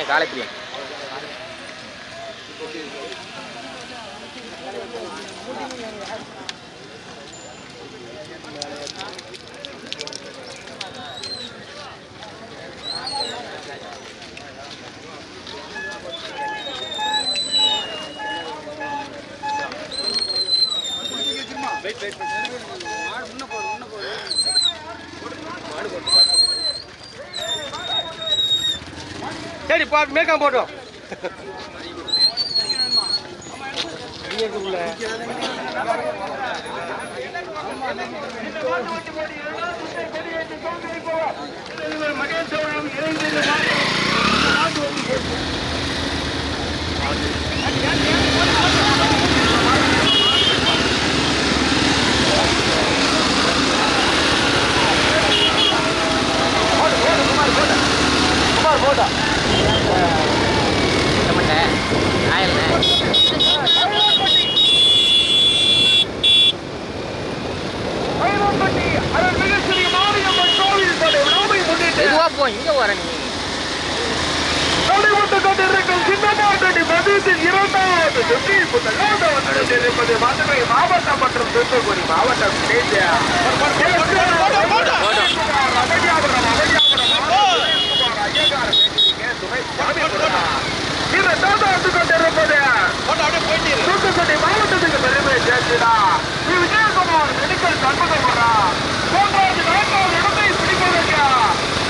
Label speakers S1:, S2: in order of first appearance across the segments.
S1: ஏ காலப்பிரியம்
S2: சரி பா மேக்கம் போட்டோம்.
S1: சமட்ட ஆயல்ண்ணே மெதுவா போ இங்க வர நீ
S3: மாவட்டம் மற்றும் தூத்துக்குடி மாவட்டம் தூத்துக்குடி மாவட்டத்துக்கு பெருமை சேர்த்துடா நீ விஜயகுமார் மெடிக்கல் சண்முகமரா மூன்றாவது நான்காவது இடத்தை பிடிப்பதற்கு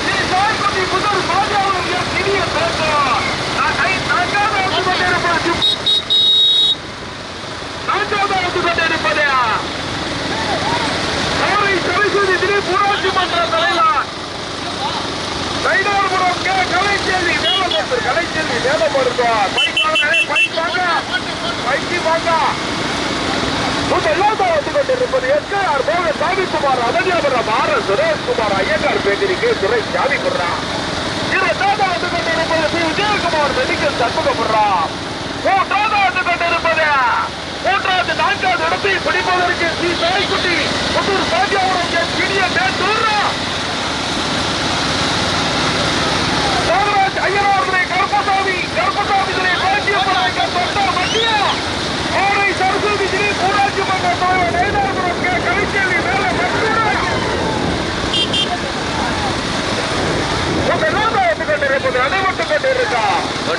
S3: நீ சாய்குடி முதல் பாஜாவுடைய சிறிய பேசும் நான் கை நான்காவது வந்து கொண்டிருப்பது நான்காவது வந்து கொண்டிருப்பது கோவை சரஸ்வதி திலீப் ஊராட்சி மன்ற தலைவர் கைதார்புரம் கே கலைச்செல்வி வேலமருத்தர் கலைச்செல்வி பைக் வாங்க பைக் வாங்க. பைக்கி வாங்க. முதலாவது வந்து கொண்டிருப்பது எஸ்கேஆர் போக Samikumar? Avathiyapuram R S Sureshkumar? Iyengar பேட்டிற்கு துறை சாமிபுரா இரண்டாவது வந்து கொண்டிருப்பது சி. விஜயகுமார் மெடிக்கல் சண்முகபுரா மூன்றாவது வந்து கொண்டிருப்பது மூன்றாவது நான்காவது இடத்தை பிடிப்பதற்கு சி. சாய்குட்டி புத்தூர் பாண்டியாபுரம் கே சிறிய மேட்டூரா நாகராஜ் ஐயனார்களை கருப்பசாமி கருப்பசாமிகளை பாக்கியப்படாங்க தொட்டா மத்தியா ஆரை சரஸ்வதி திலீப் ஊராட்சி மன்ற தலைவர் நைனாபுரம் கே கலைச்செல்வி மேல மற்றூராட்சி உங்க நாதா வந்து கொண்டிருப்பது அடைபட்டு கொண்டிருக்கா
S1: ஓடு ஓடு ஓடு ஓடு ஓடு ஓடு
S3: முதல்ல முதலிடத்தை பிடிப்பதற்கு காலி சரணா அல்லாண்டு கொடுக்கணும் முதலாவது வந்து கொண்டிருப்பது ஸ்ரீ சாய்குட்டி புதூர் பாண்டியாபுரம் ஸ்ரீ சாய்குட்டி புதூர் பாண்டியாபுரம் எஸ் இடிய சேந்தூரா எஸ்கேஆர்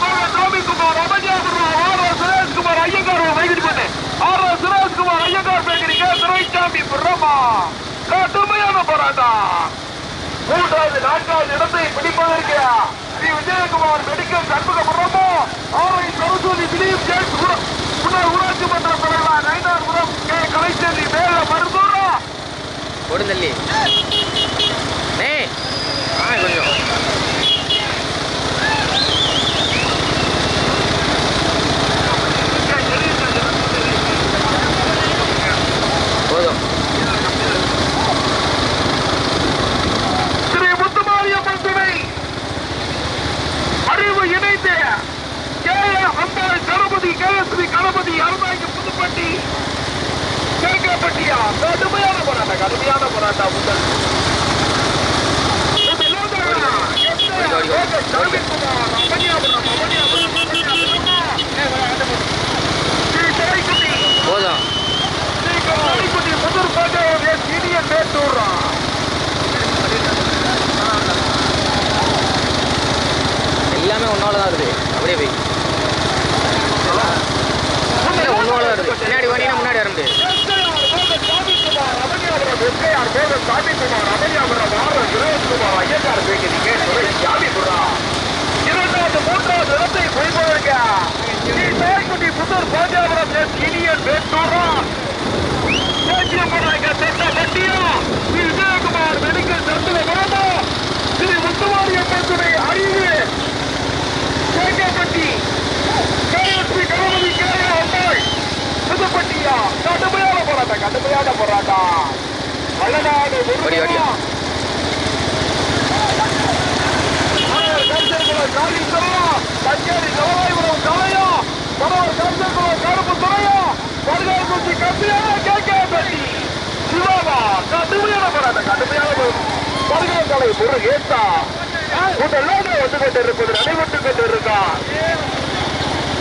S3: மோக சாமிக்குமார் அமஜாபுரம் ஆர் எஸ் சுரேஷ்குமார் ஐயங்கார் வைகிட்டு பண்ணு ஆர் எஸ் சுரேஷ்குமார் ஐயங்கார் பேக்கரிக்கு துரைசாமி பிரமா கடுமையான போராட்டம். மூன்றாவது நான்காவது இடத்தை பிடிப்பதற்கு ஸ்ரீ விஜயகுமார் மெடிக்கல் சண்முகபுரமோ ஆரை சரஸ்வதி திலீப் ஜெயித் முன்னாள் ஊராட்சி மன்ற தலைவர் நைனார்புரம் கே கலைச்செல்வி மேல மருதூரா
S1: கொடுந்தள்ளி நே ஆ கொஞ்சம் போதும்
S3: ஸ்ரீ முத்துமாரியம்மன் துணை அறிவு இணைந்து கே அம்பாள் கணபதி கேஎஸ்வி கணபதி அருணாய்க்கு புதுப்பட்டி கேட்கப்பட்டியா கடுமையான போராட்டம் கடுமையான போராட்டம் முதல்
S1: போதும்
S3: முதல் பாஜக சீனியர் மேட்டூரா
S1: எல்லாமே ஒன்னோட தான் இருக்குது அப்படியே போய் இல்லை ஒன்னோட தான் இருக்குது பின்னாடி வண்டினா முன்னாடி வர முடியாது
S3: விஜயகுமார் மெடிக்கல் சந்திர பாபா ஸ்ரீ முத்துமாரியம்மன் அறிவு கடுமையான போராட்டம் கடுமையான போராட்டம். காளீஸ்வரா கச்சேரி கவலாய்புரம் கலையா பரவர் கருத்தர்குளம் கருப்பு துறையா படுகாக்குச்சி கம்பியான கேட்க பெட்டி சிவாவா கடுமையான போராட்டம் கடுமையான படுகை கலை முருகேசா உடலாக வந்து கொண்டிருப்பது நடைபெற்றுக் கொண்டிருக்கான்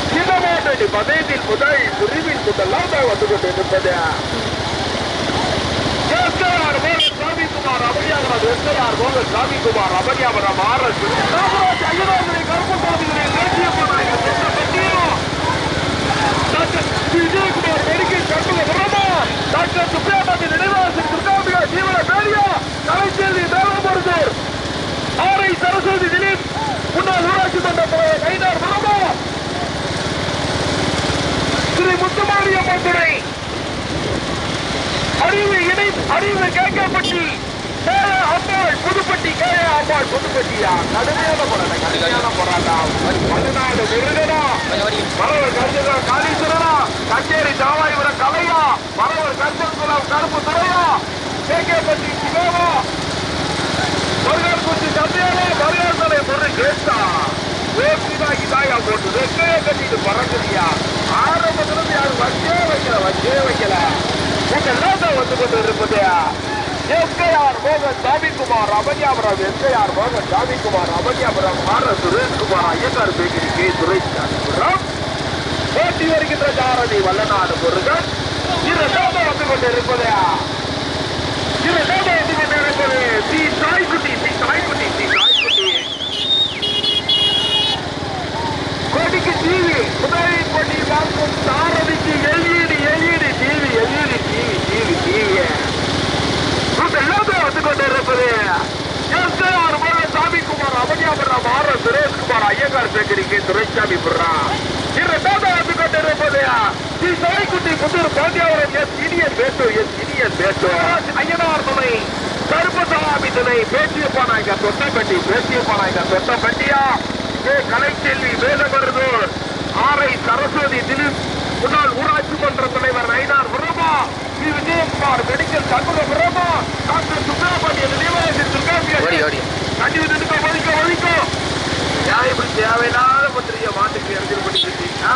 S3: சிவமாட்டடி பதயத்தில் முதல் பிரிவில் முதலாக வந்து கொண்டிருப்பது சாமிக்குமார் அபனியாபுரம் எஸ்கேஆர் மோகன் சாமிக்குமார் அபனியாபுரம் ஆர்எஸ். நாகராஜ் ஐயனார்களை கருப்பசாமிகளை தேசிய விஜயகுமார் மெடிக்கல் கண்புல பிரமா டாக்டர் சுப்பிரமணிய நினைவாசன் துர்காம்பிகா ஜீவன பேரியா கலைச்செல்வி தேவபுரத்தூர் ஆரை சரஸ்வதி திலீப் முன்னாள் ஊராட்சி மன்ற தலைவர் கைதார் பிரமா ஸ்ரீ முத்துமாரியம்மன் துறை அறிவு இணை அறிவு கேட்கப்பட்டி கேய அம்பாள் புதுப்பட்டி கேய அம்பாள் புதுப்பட்டியா கடுமையான போராட்டம் கடுமையான போராட்டம். பதினாலு விருதனா மரவர் கருதுகா காளீஸ்வரனா கச்சேரி தாவாயிபுரம் கலையா மரவர் கருத்தகுளம் கருப்பு துறையா கேட்கப்பட்டி சிவமா மருகார் குச்சி சந்தையாலே தலை பொருள் கேட்டா வேப்பிதாகி தாயா போட்டு வெக்கைய கட்டிட்டு பறக்குறியா? ஆரம்பத்துல இருந்து யாரும் வச்சே வைக்கல வச்சே வைக்கல. உங்க தான் வந்து கொண்டு இருப்பதையா எஸ்கையார் மோகன் சாமிக்குமார் அபன்யாபுரம் எஸ்கையார் மோகன் சாமிக்குமார் அபன்யாபுரம் மாற சுரேஷ்குமார் ஐயங்கார் பேக்கரி கே சுரேஷ்குமார். போட்டி வருகின்ற ஜாரதி வல்லநாடு முருகன். இரண்டாவது வந்து கொண்டு இருப்பது. இரண்டாவது துரைசாமி புறா இரண்டாவது வந்து கொண்டு ஸ்ரீ சாய்க்குட்டி புத்தூர் பாண்டியாவரம் எஸ் இனியன் பேட்டு எஸ் இனியன் பேட்டு ஐயனார் துணை கருப்பசாமி துணை பேச்சியப்பா நாயக்கா தொட்டப்பட்டி நாயக்கா தொட்டப்பட்டியா? ஏ கலைச்செல்வி வேதமருதூர் ஆரை சரஸ்வதி திலீப் முன்னாள் ஊராட்சி மன்ற தலைவர் ஐநார் பிரமா வி விஜயகுமார் மெடிக்கல் கண்புர பிரமா டாக்டர் சுப்பிரமணிய நினைவாளர் துர்காபியா
S1: ஓடி ஓடி.
S3: கண்டி நிற்க ஒழிக்க ஒழிக்க ஏன் இப்படி தேவையில்லாத பத்திரிகை மாட்டுக்கு எரிஞ்சல் பண்ணிக்கிட்டீங்கன்னா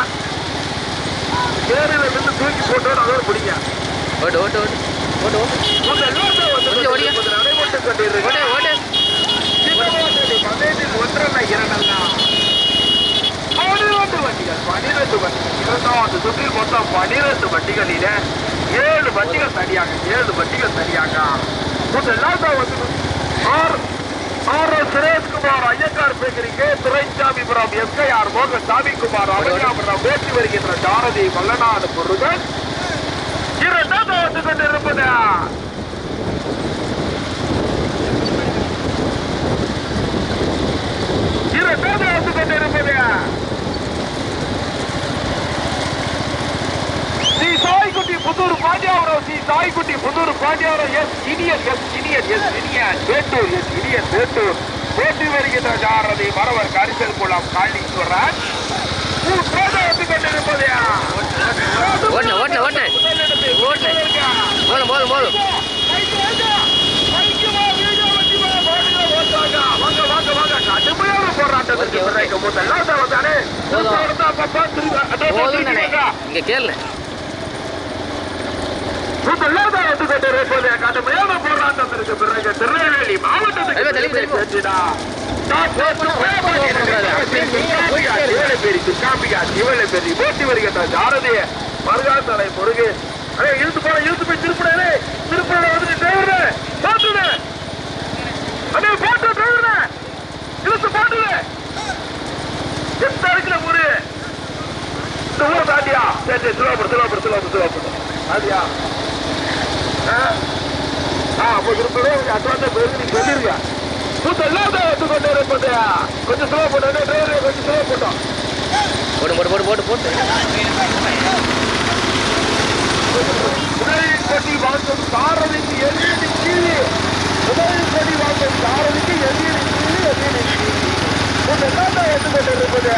S3: பேரில் இருந்து தூக்கி போட்டோன்னு அதோட பிடிங்க
S1: ஓடு ஓடு ஓடு.
S3: மொத்தம் பனிரெண்டு வண்டிகளில ஏழு வண்டிகள் சரியாக ஏழு வண்டிகள் சரியாக முதல்லாம் தான் வந்து R R S Sureshkumar Iyengar bakery K. Duraisamipuram SKR மோகன் சாமிக்குமார் அவனியாபுரம் பேசி வருகின்ற சாரதி வல்லநாடு முருகன் இரண்டாவது வந்து கொண்டிருப்பது? இரண்டாவது வந்து கொண்டிருப்பது? Sri Saikutti Puthur Pandiyavaram Sri Saikutti Puthur Pandiyavaram S Iniyan S Iniyan S Iniyan. Vettur S Iniyan Vettur. வேட்டி வருகின்ற ஜாரதி மரவர் கரிசல் குளம் காளீஸ்வரன் மூன்றாவது வந்து கொண்டிருப்பது
S1: ஓடுன, ஓடுன, ஓடுன. ஓடுன. போதும் போதும் போதும் இங்க கேளு.
S3: திருநெல்வேலி
S1: தள்ளி போ,
S3: அடே இழுத்து போற இழுத்து போய் திருப்படே திருப்பட வந்து டிரைவர் போட்டுடு. அதே போட்டு டிரைவர் இழுத்து போட்டுடு. எந்த இருக்குல முரு இந்த ஊரை தாண்டியா? சரி சரி சிலோபுரம் சிலோபுரம் சிலோபுரம் சிலோபுரம் தாண்டியா? ஆ? ஆ அப்போ திருப்பவே உங்க அட்வான்ஸா போயிருக்கு நீங்க சொல்லிருங்க மூத்த இல்லாத போட்டு கொஞ்சம் ஸ்லோ போட்டோம் கொஞ்சம் ஸ்லோ போட்டோம்
S1: போட்டு போட்டு போட்டு போட்டு போட்டு
S3: முதலில் கொடி வாழ்ந்தது சாரதிக்கு எதிரி கீழே முதலில் கொடி வாழ்ந்தது சாரதிக்கு எதிரி கீழே எதிரி கீழே
S1: என்ன எடுத்து கொண்டிருப்பது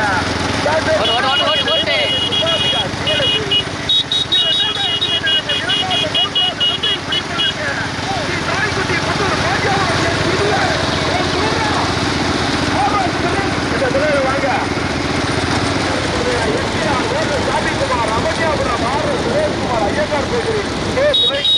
S1: வாங்க ரமஜாபுரம் ಕಾರ್ಯ ಮಾಡ್ತಾ ಇದ್ರಿ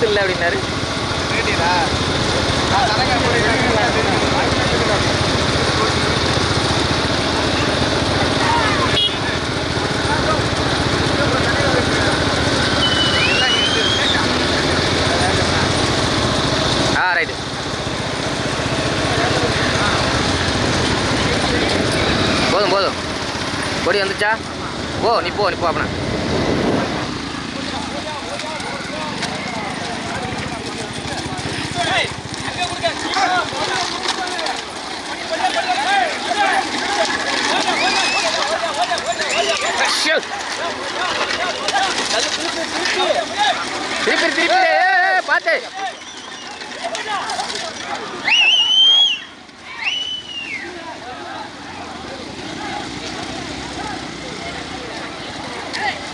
S1: காசு இல்லை அப்படின்னாரு. ஆ ரைட்டு போதும் போதும். கொடி வந்துச்சா? போ நீ போ நீ போ அப்படின்னா திருப்பி திருப்பி பார்த்து
S3: Hey!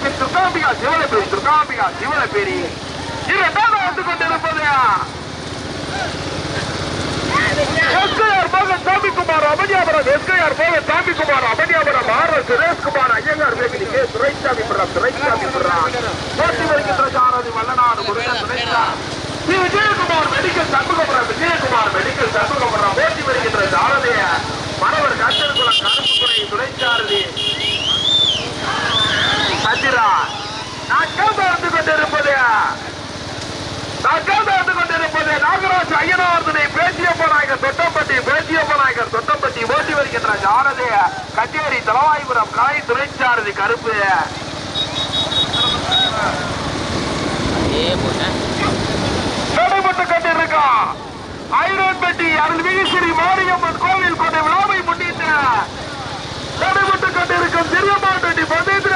S3: அழகு துர்காம்பிகா சிவனபேரி பேரி. சிவனபேரி இரண்டாவது வந்து கொண்டிருப்பது எஸ்கையார் மகன் சாமிக்குமார் அமனியாபுரம் எஸ்கையார் மகன் சாமிக்குமார் அமனியாபுரம் ஆர் எஸ் சுரேஷ்குமார் ஐயங்கார் வேமினி கே. சுரைசாமி பிரம் சுரைசாமி பிரம் போட்டி வருகின்ற சாரதி வல்லநாடு முருகன் சுரேஷா ஸ்ரீ விஜயகுமார் மெடிக்கல் சண்முகபுரம் விஜயகுமார் மெடிக்கல் சண்முகபுரம். போட்டி வருகின்ற சாரதிய மரவர் கச்சன்குளம் கருப்புத்துறை துணைச்சாரதி சந்திரா நான் கேட்டு வந்து கொண்டிருப்பது. கேட்டு வந்து கொண்டிருப்பது. நாகராஜ் ஐயனாவர்தனை பேச்சியப்ப நாயகர் தொட்டம்பட்டி பேச்சியப்ப நாயகர் தொட்டம்பட்டி ஓட்டி வருகின்ற சாரதி கச்சேரி தலவாய்புரம் காய் துணைச்சாரதி கருப்பு. நடைபெற்று கொண்டிருக்கான் ஐரோன்பட்டி அருள்மிகு ஸ்ரீ மாரியம்மன் கோவில் கொண்ட விழாவை முன்னிட்டு நடைபெற்று கொண்டிருக்கும் திருமாட்டட்டி பந்தயத்திலே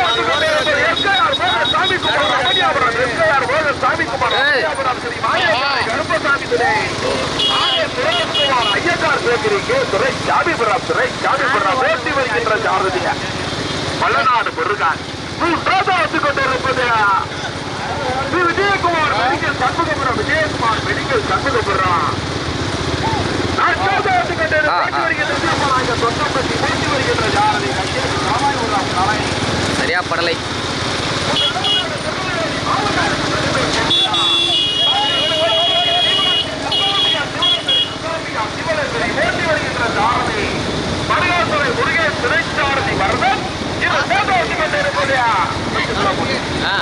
S3: வந்து கொண்டிருப்பது எஸ்கேஆர் மோகன் சாமி குமார் சாமி குமார் கருப்பசாமி துணை ஐயக்கார் பேக்கரி கே துரை ஜாமிபுரம் துரை ஜாமிபுரம் ஓட்டி வருகின்ற சாரதிய மல்லநாடு முருகன். மூன்றாவது கொண்டிருப்பது மெடிக்கல் சண்முகபுரம் விஜயகுமார் மெடிக்கல் சண்முகபுரம் நான்காவது வந்து கொண்டிருப்பது
S1: ஆ,
S3: ஓட்டி
S1: ஆ.
S3: வருகின்ற திருமணாங்க தொண்டம்பட்டி ஓட்டி வருகின்ற சாரதி கச்சேரி ராமாயணம் கலை
S1: சரியா படலை ஆ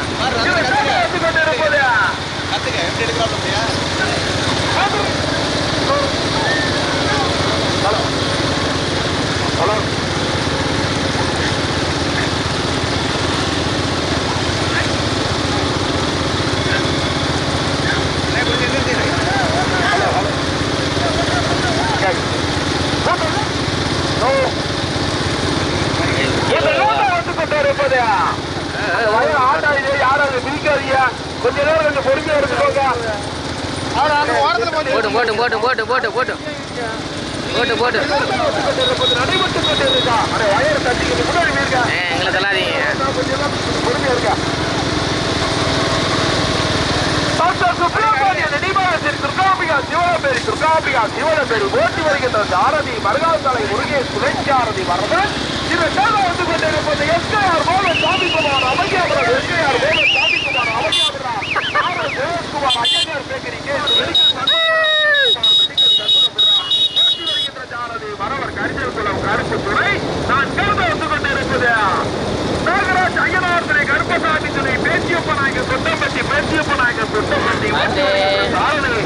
S3: கொஞ்ச நேரம் கொஞ்சம் பொறுமையா இருந்துக்கோங்க
S1: போட்டும் போட்டும் போட்டும் போட்டு போட்டு போட்டு. போட்டு போட்டு.
S3: இருக்கா
S1: எங்களை தள்ளாதீங்க.
S3: பொறுமையா ஓட்டி வருகின்ற சாரதி மருகாசாலை முருகேஷ் துணைச்சாரதி வரதன் இரண்டாவது வந்து கொண்டிருப்பது எஸ்கேஆர் மோகன் சாமிக்குமார் அமையாபுரம் எஸ்கேஆர் மோகன் சாமிக்குமார் அமையாபுரம் ஐயனார் கே மெடிக்கல் சண்முகபுரம் ஓட்டி வருகின்ற சாரதி மரவர் கரிசல் குளம் கருப்பு துறை நான் கேள்வி வந்து கொண்டிருப்பது நாகராஜ் ஐயனார்துறை கருப்பசாமி துணை பேச்சியப்ப நாயகர் கொட்டம்பட்டி பேச்சியப்ப நாயகர் கொட்டம்பட்டி
S1: பாட்டு.
S3: சாரணி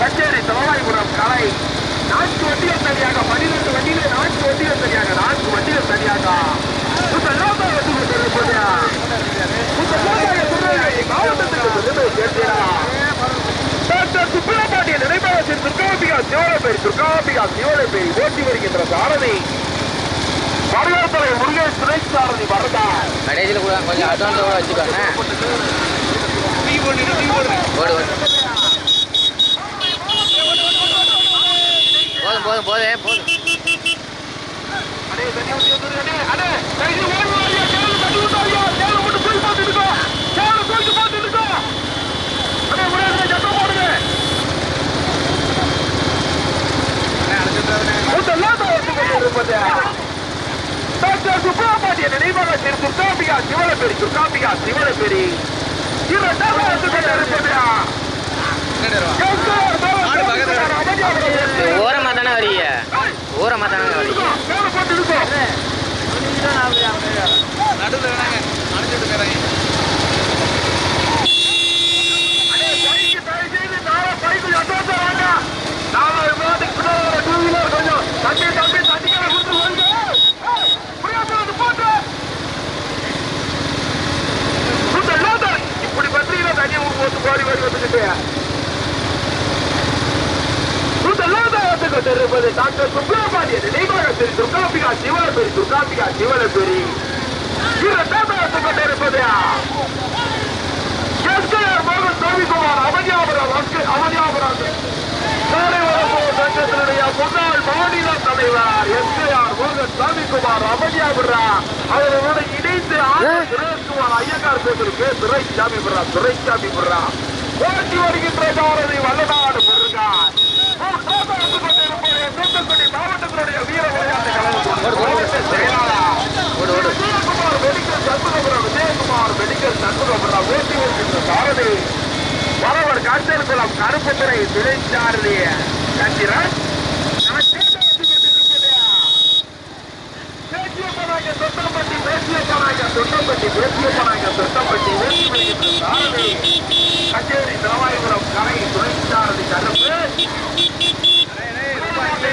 S3: கச்சேரி தலவாய்புரம் கலை. நான்கு வண்டிகள் தனியாக பன்னிரண்டு வண்டிகள் நான்கு வண்டிகள் தனியாக நான்கு வண்டிகள் தனியாக முதலாவது வந்து கொண்டிருப்பது முதலாவது சிவகங்கை மாவட்டத்திற்கு பெருமை சேர்க்கிறார். டாக்டர் சுப்பிரமணியன் நினைவாளத்தில் துர்காம்பிகா சிவனப்பேரி துர்காம்பிகா சிவனப்பேரி ஓட்டி வருகின்ற சாரதி. வரவேற்பலை முருகேஷ் துணை சாரதி வரதார்
S1: கடைசியில் கூட கொஞ்சம் அட்வான்ஸோட வச்சுக்கோங்க. போடு போடு. போதும் போதும் போதே போதும்.
S3: அடே தண்ணி வந்துரு, அடே, இது ஓடு வாரியா, கேளு, தண்ணி மட்டும் தூக்கி போட்டுட்டு இருக்கோ. கேளு தூக்கி போட்டுட்டு இருக்கோ. அடே, முருகேசனே, சத்தம் போடுங்க. முதலாம் கொண்டிருப்பது டாக்டர் சுப்பிரமணியன் நினைவகத்தில் துர்காம்பிகா சிவனப்பேரி துர்காம்பிகா சிவனப்பேரி இரண்டாவது வந்து கொண்டிருப்பது
S1: தானே வரீங்க ஓரமாக தானே வரீங்க
S3: மேல போட்டு இருக்கோ. அடே, பைக்கு தயவு செய்து நாளை பைக்கு எட்டாவது வாங்க. நாலு மாதத்துக்கு பின்னாடி வர two wheeler கொஞ்சம் தட்டி, தட்டி, தட்டிக்கார கொடுத்து வருங்க. ஏய், புரியாத வந்து போட்டு. இந்த லோடு, இப்படி பத்திரிகையில தண்ணி ஊத்தி வந்துக்கிட்டு. இந்த லோடு வந்து கொண்டிருப்பது டாக்டர் சுப்பிரமணியன் நினைவகத்தில் துர்காம்பிகா சிவனபேரி துர்காம்பிகா சிவனபேரி கொண்டிருப்பது மோகன் ரவிக்குமார் அவனியாபுரம் அவனியாபுரம். சங்கத்தினுடைய முன்னாள் மாநில தலைவர் எஸ்கேஆர் மோகன் சாமிக்குமார் ரமணியா விடுறா சுரேஷ்குமார் ஐயங்கார் பேசுறதுக்கு துரை சாமி விடுறா துரை சாமி விடுறா. ஓட்டி வருகின்ற ஜாரதி வல்லநாடு முருகான் தூத்துக்குடி மாவட்டத்தினுடைய வீர விளையாட்டு கழகம். செயலாளர். Medical Shanmugapuram Vijayakumar medical Shanmugapuram. ஓட்டி வருகின்ற சாரதி வரவர் காய்ச்சல் குளம் கருப்புத்துறை துணைச்சாரதி சந்திரன் நான் கேட்டு கொண்டிருக்கிறேன். பேசியப்பனாங்க தேசிய பேசியப்பனாங்க தொட்டம்பட்டி பேசியப்பனாங்க தொட்டம்பட்டி ஓட்டி கச்சேரி திருவாயுபுரம் கலை துணைச்சாரதி கருப்பு.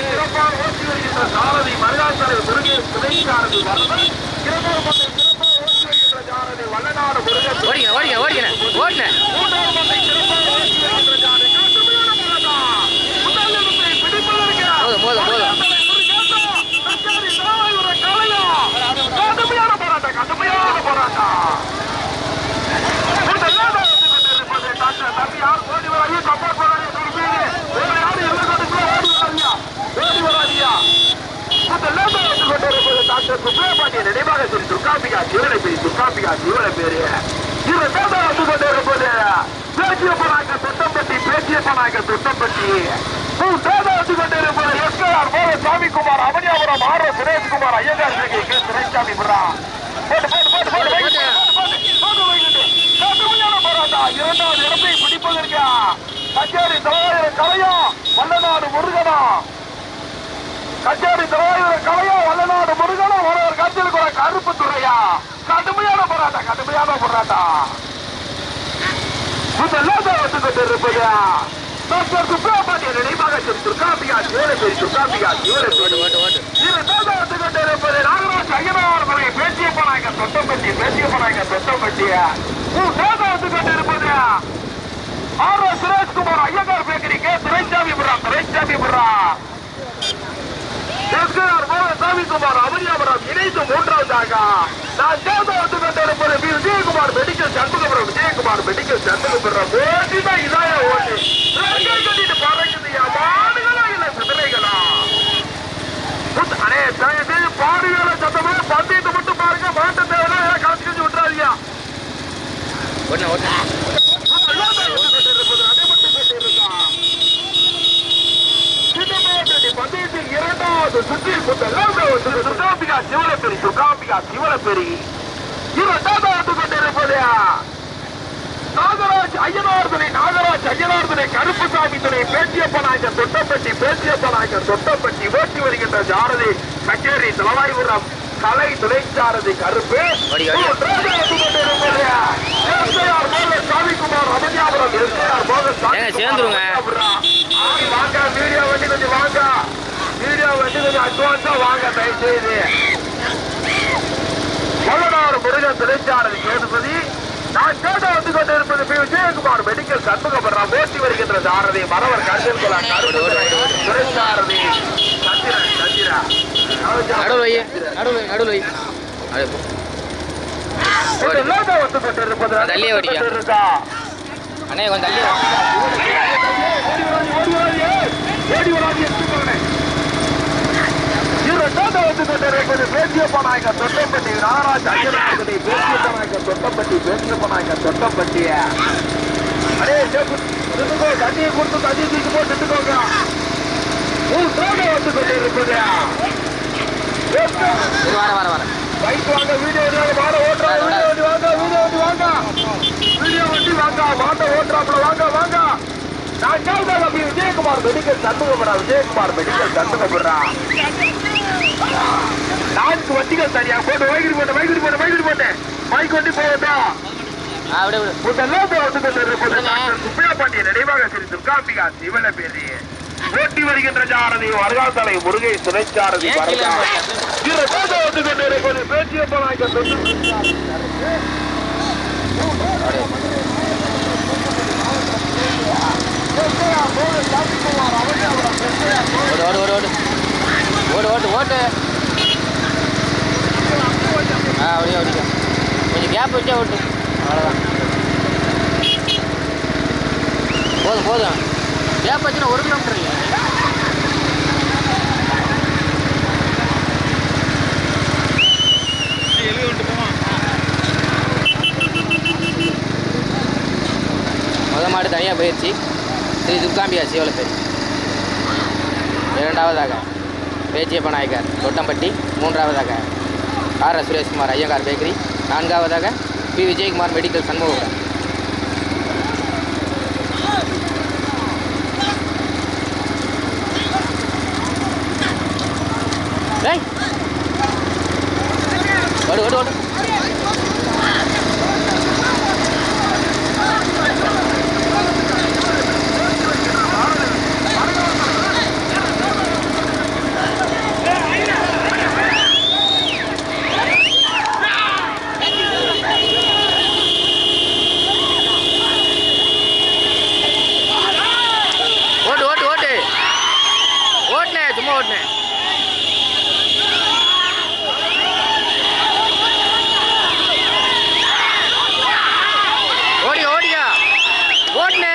S3: சிறப்பாக ஓட்டி வருகின்ற சாரதி மருகாசரை முருகேஷ் துணைச்சாரதி வரதன் இருநூறு சிறப்பாக ஓட்டி வருகின்ற சாரதி வல்லநாடு முருகன்.
S1: ஓடிங்க ஓடிங்க ஓடிங்க ஓடின
S3: மூன்றாவது பந்தை சிறப்பாக ஓட்டி வருகின்ற சாரதி கட்டுமையான போராட்டம் முதல் இடத்தை பிடிப்பதற்கு
S1: போதும், போதும், போதும்.
S3: கச்சேரி திருவாயுபுரம் கலையும் கடுமையான போராட்டம் கடுமையான போராட்டம் முதலாவது வந்து கொண்டிருப்பது டாக்டர் தம்பி யார் ஓடி வராங்க சப்போர்ட் பண்ணாங்க நூறு பேரு வேற யாரும் எல்லாம் கொண்டு ஓடி வராதியா ஓடி வராதியா முதலாவது வந்து கொண்டிருப்பது டாக்டர் சுப்பிரமணிய நினைவாக திரு துர்காம்பிகா சிவனை பேரு துர்காம்பிகா சிவனை பேரு இரண்டாவது வந்து சுத்தம் பேச்சியப்பனாங்க தொட்டம்பட்டி பேச்சியப்பனாங்க சுத்தம் மூன்றாவது வந்து கொண்டிருப்பது எஸ்கேஆர் மோக சாமிக்குமார் அவனியாபுரம் ஆர் சுரேஷ்குமார் ஐயங்கார் கே சுரேஷ்சாமி போட்டு போட்டு போட்டு போட்டு இரண்டாவது இடத்தை பிடிப்பதற்கு கச்சேரி தலைவர் கலையும் வல்லநாடு முருகனும் கச்சேரி தலைவர் கலையும் வல்லநாடு முருகனும் கட்சியில் கூட கருப்பு துறையா கடுமையான போராட்டம் கடுமையான போராட்டம். முதலாவது வந்து கொண்டிருப்பது டாக்டர் சுப்பிரமணிய நினைவாக துர்காம்பிகா சிவனபேரி துர்காம்பிகா சிவனபேரி
S1: ஓட்டு
S3: இரண்டாவது வந்து கொண்டிருப்பது நாகராஜ் ஐயனார் மலை பேச்சியப்பனாங்க தொட்டம்பட்டி பேச்சியப்பனாங்க தொட்டம்பட்டி. மூன்றாவது வந்து கொண்டிருப்பது R S Sureshkumar Iyengar bakery K Duraisamy புறா துரைசாமி புறா எஸ்கேஆர் மோகன் சாமிக்குமார் அவனியாபுரம் இணைந்து மூன்றாவதாக நான் சேர்ந்து வந்து கொண்டிருப்பது P. Vijayakumar medical Shanmugapuram Vijayakumar medical Shanmugapuram ஓட்டி தான் இதாய ஓட்டு. கட்டிட்டு பறக்குதுயா மாடுகளா இல்ல குதிரைகளா அண்ணே தயவு பாடுகளை சத்தமே பந்தயத்தை மட்டும் பாருங்க. மாட்ட தேவையில்ல கலச்சு கழிச்சு விட்டுறாதீங்க.
S1: ஓடின ஓடின
S3: பந்தயத்தில் இரண்டாவது சுற்றில் முதலாவது துர்காம்பிகா சிவலப்பெரி துர்காம்பிகா சிவலப்பெரி இரண்டாவது கொண்டிருப்பது நாகராஜ் ஐயனார்தனை நாகராஜ் ஐயனார்தனை கருப்புசாமி துணை பேச்சியப்பனாங்க தொட்டப்பட்டி பேச்சியப்பனாங்க தொட்டப்பட்டி ஓட்டி வருகின்ற ஜாரதி கச்சேரி தலவாய்புரம் கலை துணைச்சாரதி கருப்பு. சாமிக்குமார் ரமணியாபுரம்
S1: சேர்ந்துருங்க.
S3: வாங்க வீடியோ வண்டி கொஞ்சம் வாங்க. வீடியோ வண்டி கொஞ்சம் அட்வான்ஸா வாங்க தயவுசெய்து. வல்லநாடு முருகன் துணைச்சாரதி சேதுபதி. நான் கேட்ட வந்து கொண்டிருப்பது பி. விஜயகுமார் மெடிக்கல் சண்முகபுரம் ஓட்டி வருகின்ற சாரதி மரவர் கருத்தில் கொள்ள துணைச்சாரதி சந்திரன் சந்திரா.
S1: நடுவில் நடுவில் நடுவில்
S3: வந்து கொண்டிருப்பது
S1: தள்ளியே ஓடியா?
S3: இருக்கா
S1: அண்ணே கொஞ்சம் தள்ளி.
S3: ஓடி வந்து கொண்டிருப்பது பேசியப்ப நாயக்க தொட்டம்பட்டி நாகராஜ் ஐயனார்கனை பேசியப்ப நாயக்க தொட்டம்பட்டி பேசியப்ப நாயக்க தொட்டம்பட்டி அடே சேப்பு நின்னுக்கோ தண்ணியை கொடுத்து தண்ணி தூக்கி போட்டு நின்னுக்கோங்க மூன்றாவது வந்து கொண்டிருப்பது
S1: இரு, வர வர வர
S3: பைக் வாங்க வீடியோ வண்டி மாட ஓட்டுறாங்க வீடியோ வண்டி வாங்க வீடியோ வண்டி வாங்க. வீடியோ வண்டி வாங்க மாட்ட ஓட்டுறாப்புல வாங்க வாங்க. நான் அப்படி விஜயகுமார் மெடிக்கல் சண்முகபுரா விஜயகுமார் மெடிக்கல் சண்முகப்படுறா நான்கு வண்டிகள் சரியா போட்டு வைகிரி போட்டு வைகிரி போட்டு வைகிரி போட்டு பைக் வண்டி போகட்டா
S1: ஆ
S3: நினைவாக ஓட்டி வருகின்ற ஜாரதி வருகாத்தலை முருகை சுனைச்சாரதி
S1: ஏன் ஓடு ஓடு ஓடு ஓடு. ஓடு ஓட்டு ஆ அப்படியே ஓடிக்க. கொஞ்சம் கேப் விட்டே ஓட்டு. அவ்வளோதான் போதும் போதும். கேப் வச்சுன்னா ஒரு கிலோமீட்டர் இல்லை மொதல் மாடு தனியாக போயிடுச்சு ஸ்ரீ துர்காம்பிகா சிவலப்பேரி இரண்டாவதாக பேச்சியப்ப நாயக்கர் தொட்டம்பட்டி. மூன்றாவதாக R. S. Sureshkumar Iyengar bakery. நான்காவதாக பி. விஜயகுமார் மெடிக்கல் சண்முகம் டேய் ஓடு ஓடு ஓடு ஓட்டு ஓட்டு ஓட்டு ஓட்டுனே சும்மா ஓட்டுனே ஓடியா ஓடியா ஓட்டுனே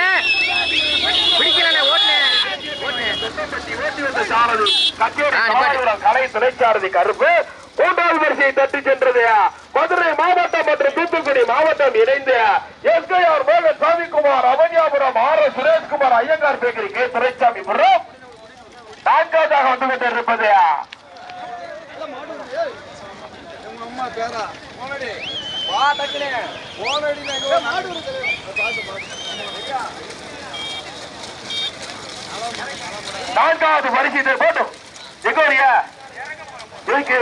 S1: பிடிக்கலண்ணே ஓட்டுனே ஓட்டுனே
S3: தொட்டம்பட்டி ஓட்டி வந்த சாரதி கச்சேரி
S1: ஆ, நிப்பாட்டு.
S3: காவலர் கலை துணைச்சாரதி கருப்பு. மூன்றாவது வரிசையை தட்டி சென்றது மதுரை மாவட்டம் மற்றும் தூத்துக்குடி மாவட்டம் இணைந்து எஸ்கைஆர் மோகன் Samikumar Avaniyapuram R S Sureshkumar Iyengar bakery K Duraisamipuram நான்காவதாக வந்து கொண்டிருப்பது நான்காவது பரிசீலனை போட்டும். எங்க வரியா இருக்கு